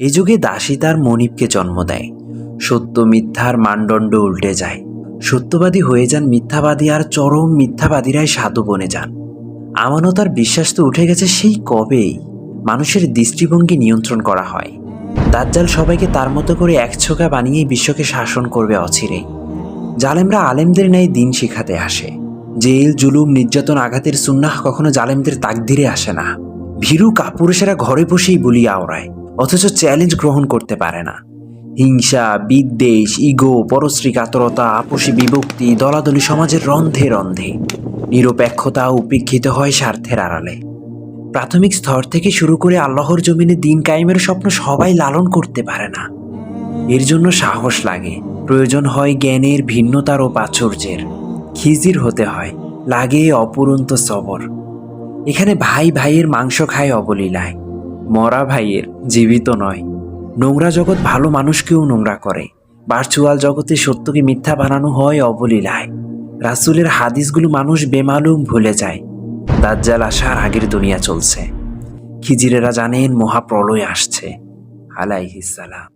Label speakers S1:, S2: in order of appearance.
S1: এ যুগে দাসী তার মনিবকে জন্ম দেয়। সত্য মিথ্যার মানদণ্ড উল্টে যায়। সত্যবাদী হয়ে যান মিথ্যাবাদী আর চরম মিথ্যাবাদীরাই সাধু বনে যান। আমানতার বিশ্বাস তো উঠে গেছে সেই কবেই। মানুষের দৃষ্টিভঙ্গি নিয়ন্ত্রণ করা হয়। দাজ্জাল সবাইকে তার মতো করে একছোকা বানিয়ে বিশ্বকে শাসন করবে অচিরেই জালেমরা আলেমদের ন্যায় দিন শিখাতে আসে। জেল, জুলুম, নির্যাতন, আঘাতের সুন্নাহ কখনো জালেমদের তাকদিরে আসে না। ভীরু কাপুরুষেরা ঘরে বসেই বলি আওড়ায়। অথচ চ্যালেঞ্জ গ্রহণ করতে পারে না। হিংসা, বিদ্বেষ ইগো পরশ্রী কাতরতা আপসী বিভক্তি, দলাদলি সমাজের রন্ধে রন্ধে। নিরপেক্ষতা উপেক্ষিত হয় স্বার্থের আড়ালে। প্রাথমিক স্তর থেকে শুরু করে আল্লাহর জমিনে দিন কায়েমের স্বপ্ন সবাই লালন করতে পারে না। এর জন্য সাহস লাগে। প্রয়োজন হয় জ্ঞানের ভিন্নতার ও প্রাচুর্যের। খিজির হতে হয়। লাগে অপুরন্ত সবর। এখানে ভাই ভাইয়ের মাংস খায় অবলীলায়। মরা ভাইয়ের জীবিত নয়। নোংরা জগৎ ভালো মানুষকেও নোংরা করে। ভার্চুয়াল জগতে সত্যকে মিথ্যা বানানো হয় অবলীলায়। রাসুলের হাদিসগুলো মানুষ বেমালুম ভুলে যায়। দাজ্জাল আসার আগের দুনিয়া চলছে। খিজিরেরা জানেন মহাপ্রলয় আসছে। আলাইহিস সালাম।